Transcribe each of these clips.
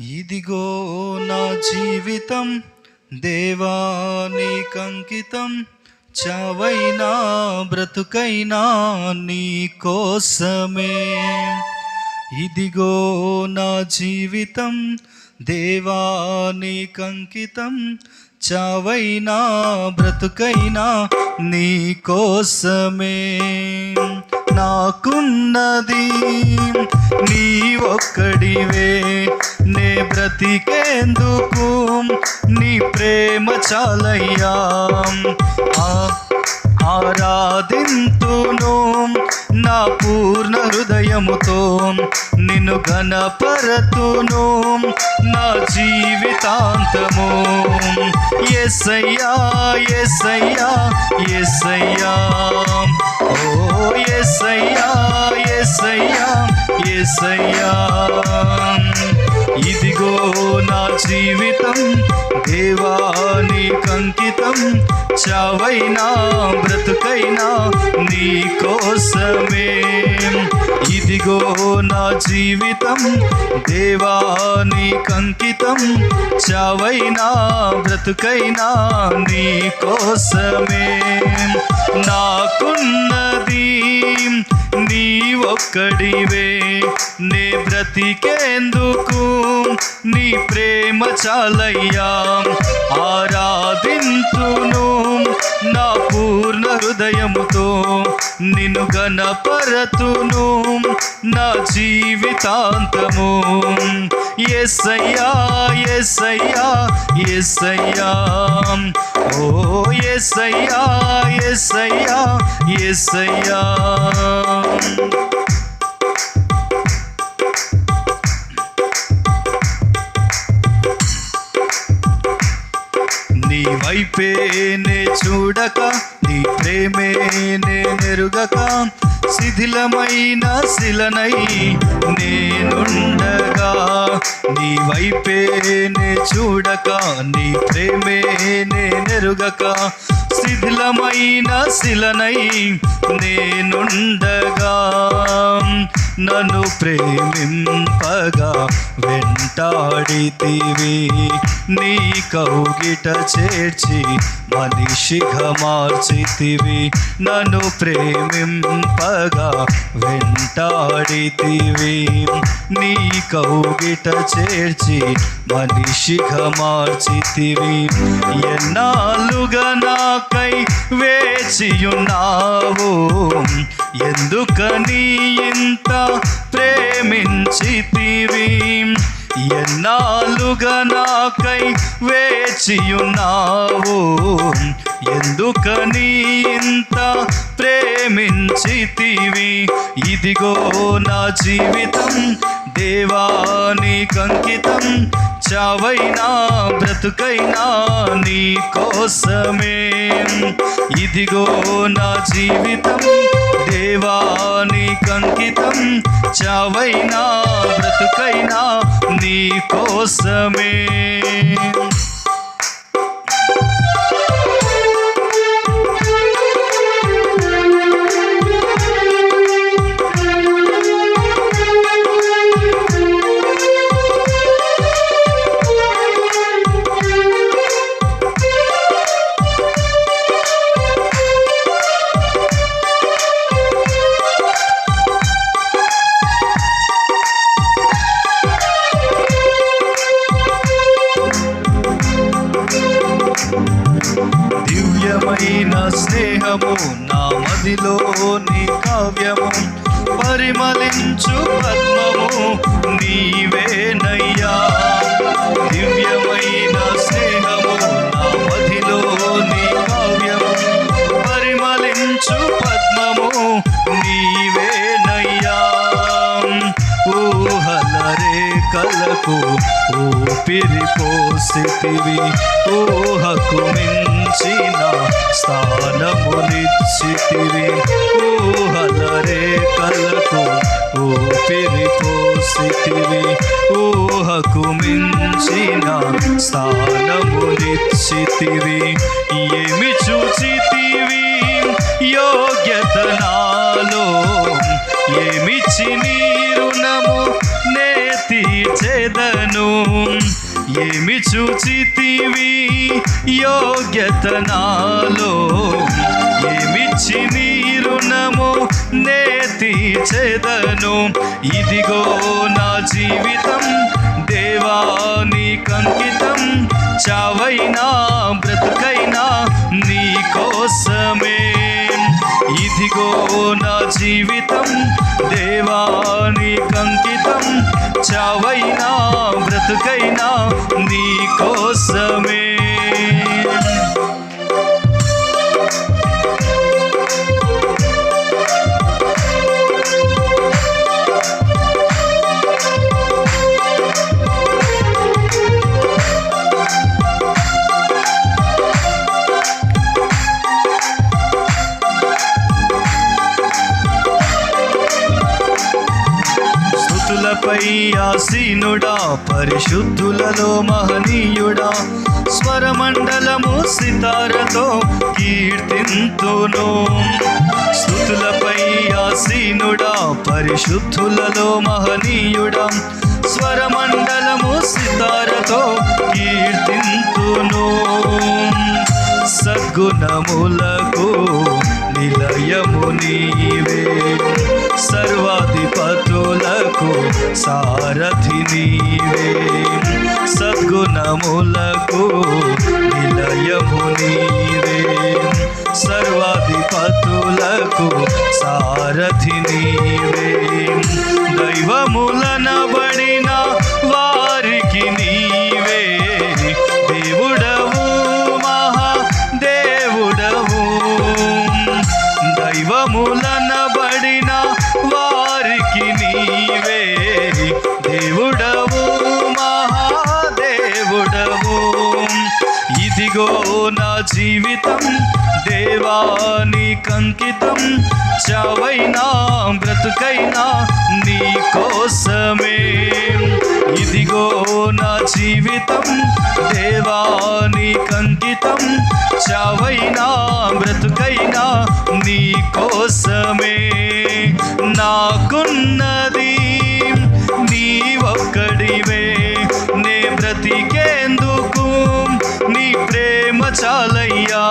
ఇదిగో నా జీవితం దేవానికంకితం చావైనా బ్రతుకైనా నీ కోసమే. ఇదిగో నా జీవితం దేవానికంకితం చావైనా బ్రతుకైనా నీ కోసమే. నాకున్నది నీ ఒక్కడివే. నే బ్రతికేందుకు నీ ప్రేమ చాలయ్యా. ఆరాధింతును నా పూర్ణ హృదయముతో. నిన్ను ఘనపరతును నా జీవితాంతము. ఎస్సయ్యా ఎస్సయ్యా ఎస్సయ్యా ఓ ఎస్సయ్యా ఎస్సయ్యా ఎస్సయ్యా ఇదిగో నా జీవితం దేవానికి అంకితం చావైనా బ్రతుకైనా నీ కోసమే. ఇదిగో నా జీవితం దేవాని కంకితం. చావైనా బ్రతుకైనా నీ కోసమే. నాకున్నది నీ ఒక్కడివే. నే బ్రతికేందుకు నీ ప్రేమ చాలయ్యా. ఆరాధింతును నా పూర్ణ హృదయముతో నిన్ను గణపరతును. నా జీవితాంతము. ఎస్సయ్యా ఎస్సయ్యా ఎస్సయ్యా ఓ ఎస్సయ్యా ఎస్సయ్యా ఎస్సయ్యా చూడక నీ ప్రేమే నేనెరుగక శిథిలమైన శిలనై నేనుండగా నీ వైపే నే చూడక నీ ప్రేమే నేనెరుగక శిథిలమైన శిలనై నేనుండగా. నన్ను ప్రేమింపగా వెంటాడితివి. నీ కౌగిట చేర్చి మనిషిగా మార్చితివి. నన్ను ప్రేమింపగా వెంటాడితివి. నీ కౌగిట చేర్చి మనిషిగా మార్చితివి. ఎన్నాళ్ళుగా నాకై వేచియున్నావు. ఎందుకని ఇంత ప్రేమించితివి? ఎన్నాళ్ళుగా నాకై వేచియున్నావు? ఎందుకని ఇంత ప్రేమించితివి? ఇదిగో నా జీవితం దేవాని కంకితం. చావైనా బ్రతుకైనా నీ కోసమే. ఇదిగో నా జీవితం దేవాని కంకితం చావైనా బ్రతుకైనా నీ కోసమే. స్నేహము నా మదిలోని కావ్యము. పరిమళించు పద రేఖలకు ఊపిరి పోసితివి. ఊహకు మించిన స్థానమునిచ్చితివి. ఊహల రేఖలకు ఊపిరి పోసితివి. ఊహకు మించిన స్థానమునిచ్చితివి. ఏమి చూచితివి? యోగ్యత నాలో ఏమిచ్చి నీ రుణము? నే తీర్చేదను ఏమి చూచితివి? యోగ్యత నాలో ఏమిచ్చి నీ రుణము? నే తీర్చేదను ఇదిగో నా జీవితం దేవాని కంకితం చావైనా బ్రతుకైనా నీ ఆసీనుడా పరిశుద్ధులలో మహనీయుడా స్వరమండలము సితారతో కీర్తింతును. స్థుతులపై ఆసీనుడా పరిశుద్ధులలో మహనీయుడా స్వరమండలము సితారతో కీర్తింతును. సద్గుణములకు నిలయము నీవే సర్వాధిపతులకు సారథి నీవే. సద్గుణములకు నిలయము నీవే. సర్వాధిపతులకు సారథి నీవే. దైవములనబడి ఇదిగో నా జీవితం దేవాని కంకితం చావైనా బ్రతుకైనా నీ కోసమే. ఇదిగో నా జీవితం దేవాని కంకితం చావైనా బ్రతుకైనా నీ కోసమే. నాకున్నది నీ ఒక్కడివే చాలయ్యా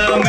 కోసమే